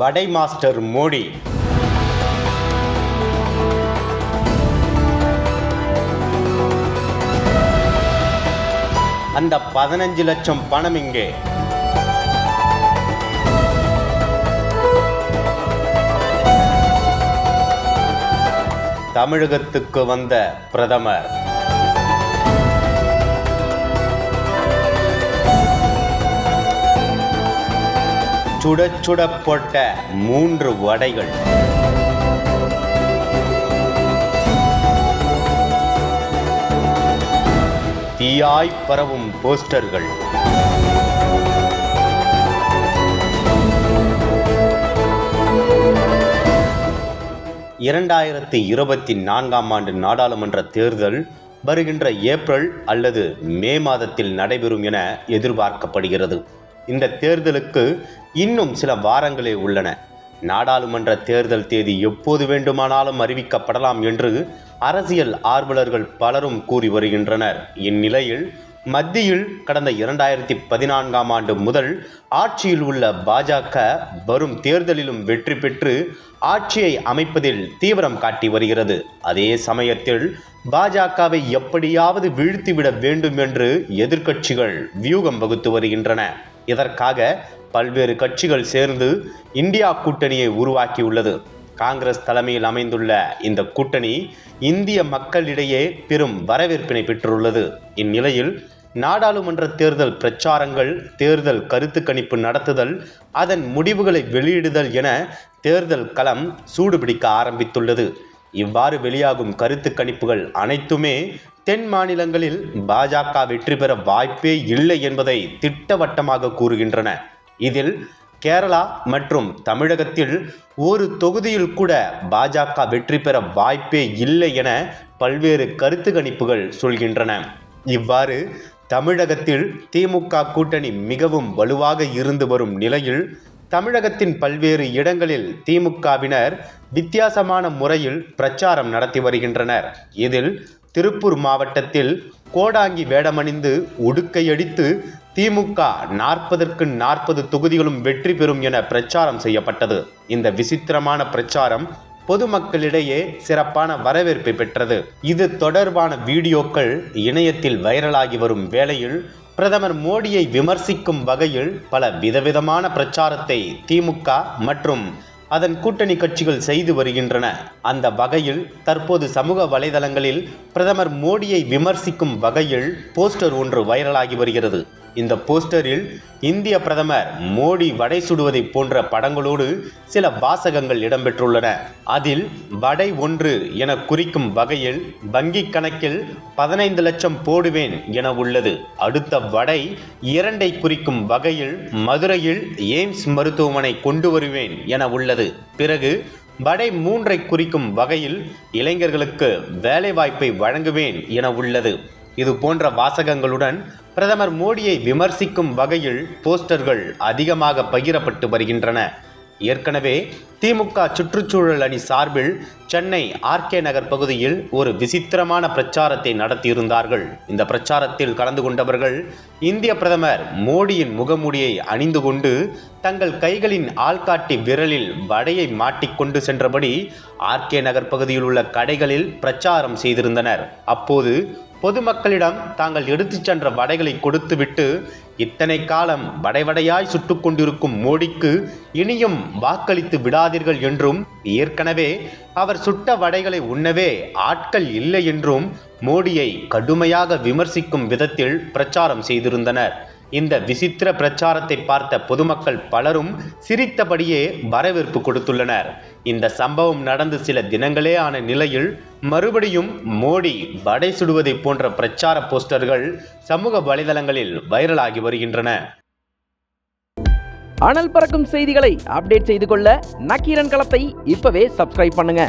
வடை master Modi. அந்த பதினஞ்சு லட்சம் பணம் இங்கே. தமிழகத்துக்கு வந்த பிரதமர். சுட சுட போட்ட மூன்று வடைகள். தீயாய் பரவும் போஸ்டர்கள். இரண்டாயிரத்தி இருபத்தி நான்காம் ஆண்டு நாடாளுமன்ற தேர்தல் வருகின்ற ஏப்ரல் அல்லது மே மாதத்தில் நடைபெறும் என எதிர்பார்க்கப்படுகிறது. இந்த தேர்தலுக்கு இன்னும் சில வாரங்களே உள்ளன. நாடாளுமன்ற தேர்தல் தேதி எப்போது வேண்டுமானாலும் அறிவிக்கப்படலாம் என்று அரசியல் ஆர்வலர்கள் பலரும் கூறி வருகின்றனர். இந்நிலையில் மத்தியில் கடந்த இரண்டாயிரத்தி பதினான்காம் ஆண்டு முதல் ஆட்சியில் உள்ள பாஜக வரும் தேர்தலிலும் வெற்றி பெற்று ஆட்சியை அமைப்பதில் தீவிரம் காட்டி வருகிறது. அதே சமயத்தில் பாஜகவை எப்படியாவது வீழ்த்திவிட வேண்டும் என்று எதிர்க்கட்சிகள் வியூகம் வகுத்து வருகின்றன. இதற்காக பல்வேறு கட்சிகள் சேர்ந்து இந்தியா கூட்டணியை உருவாக்கியுள்ளது. காங்கிரஸ் தலைமையில் அமைந்துள்ள இந்த கூட்டணி இந்திய மக்களிடையே பெரும் வரவேற்பினை பெற்றுள்ளது. இந்நிலையில் நாடாளுமன்ற தேர்தல் பிரச்சாரங்கள் தேர்தல் கருத்து கணிப்பு நடத்துதல் அதன் முடிவுகளை வெளியிடுதல் என தேர்தல் களம் சூடுபிடிக்க ஆரம்பித்துள்ளது. இவ்வாறு வெளியாகும் கருத்து கணிப்புகள் அனைத்துமே தென் மாநிலங்களில் பாஜக வெற்றி பெற வாய்ப்பே இல்லை என்பதை திட்டவட்டமாக கூறுகின்றன. இதில் கேரளா மற்றும் தமிழகத்தில் ஒரு தொகுதியில் கூட பாஜக வெற்றி பெற வாய்ப்பே இல்லை என பல்வேறு கருத்து கணிப்புகள் சொல்கின்றன. இவ்வாறு தமிழகத்தில் திமுக கூட்டணி மிகவும் வலுவாக இருந்து வரும் நிலையில் தமிழகத்தின் பல்வேறு இடங்களில் திமுகவினர் வித்தியாசமான முறையில் பிரச்சாரம் நடத்தி வருகின்றனர். இதில் திருப்பூர் மாவட்டத்தில் கோடாங்கி வேடமணிந்து உடுக்கையடித்து திமுக நாற்பதற்கு நாற்பது தொகுதிகளும் வெற்றி பெறும் என பிரச்சாரம் செய்யப்பட்டது. இந்த விசித்திரமான பிரச்சாரம் பொதுமக்களிடையே சிறப்பான வரவேற்பை பெற்றது. இது தொடர்பான வீடியோக்கள் இணையத்தில் வைரலாகி வரும் வேளையில் பிரதமர் மோடியை விமர்சிக்கும் வகையில் பல விதவிதமான பிரச்சாரத்தை திமுக மற்றும் அதன் கூட்டணி கட்சிகள் செய்து வருகின்றன. அந்த வகையில் தற்போது சமூக வலைதளங்களில் பிரதமர் மோடியை விமர்சிக்கும் வகையில் போஸ்டர் ஒன்று வைரலாகி வருகிறது. இந்த போஸ்டரில் இந்திய பிரதமர் மோடி வடை சுடுவதை போன்ற படங்களோடு சில வாசகங்கள் இடம்பெற்றுள்ளன. அதில் வடை ஒன்று என குறிக்கும் வகையில் வங்கிக் கணக்கில் பதினைந்து லட்சம் போடுவேன் என உள்ளது. அடுத்த வடை இரண்டை குறிக்கும் வகையில் மதுரையில் எய்ம்ஸ் மருத்துவமனை கொண்டு வருவேன் என உள்ளது. பிறகு வடை மூன்றை குறிக்கும் வகையில் இளைஞர்களுக்கு வேலைவாய்ப்பை வழங்குவேன் என உள்ளது. இது போன்ற வாசகங்களுடன் பிரதமர் மோடியை விமர்சிக்கும் வகையில் போஸ்டர்கள் அதிகமாக பகிரப்பட்டு வருகின்றன. ஏற்கனவே திமுக சுற்றுச்சூழல் அணி சார்பில் சென்னை ஆர்கே நகர் பகுதியில் ஒரு விசித்திரமான பிரச்சாரத்தை நடத்தியிருந்தார்கள். இந்த பிரச்சாரத்தில் கலந்து கொண்டவர்கள் இந்திய பிரதமர் மோடியின் முகமூடியை அணிந்து கொண்டு தங்கள் கைகளின் ஆள்காட்டி விரலில் வடையை மாட்டிக்கொண்டு சென்றபடி ஆர்கே நகர் பகுதியில் உள்ள கடைகளில் பிரச்சாரம் செய்திருந்தனர். அப்போது பொதுமக்களிடம் தாங்கள் எடுத்துச் சென்ற வடைகளை கொடுத்துவிட்டு இத்தனை காலம் வடைவடையாய் சுட்டு கொண்டிருக்கும் மோடிக்கு இனியும் வாக்களித்து விடாதீர்கள் என்றும் ஏற்கனவே அவர் சுட்ட வடைகளை உண்ணவே ஆட்கள் இல்லை என்றும் மோடியை கடுமையாக விமர்சிக்கும் விதத்தில் பிரச்சாரம் செய்திருந்தனர். இந்த விசித்திர பிரச்சாரத்தை பார்த்த பொதுமக்கள் பலரும் சிரித்தபடியே வரவேற்பு கொடுத்துள்ளனர். இந்த சம்பவம் நடந்து சில தினங்களே ஆன நிலையில் மறுபடியும் மோடி வடை சுடுவதை போன்ற பிரச்சார போஸ்டர்கள் சமூக வலைதளங்களில் வைரலாகி வருகின்றன. அனல் பறக்கும் செய்திகளை அப்டேட் செய்து கொள்ள நக்கீரன் களத்தை இப்பவே சப்ஸ்கிரைப் பண்ணுங்க.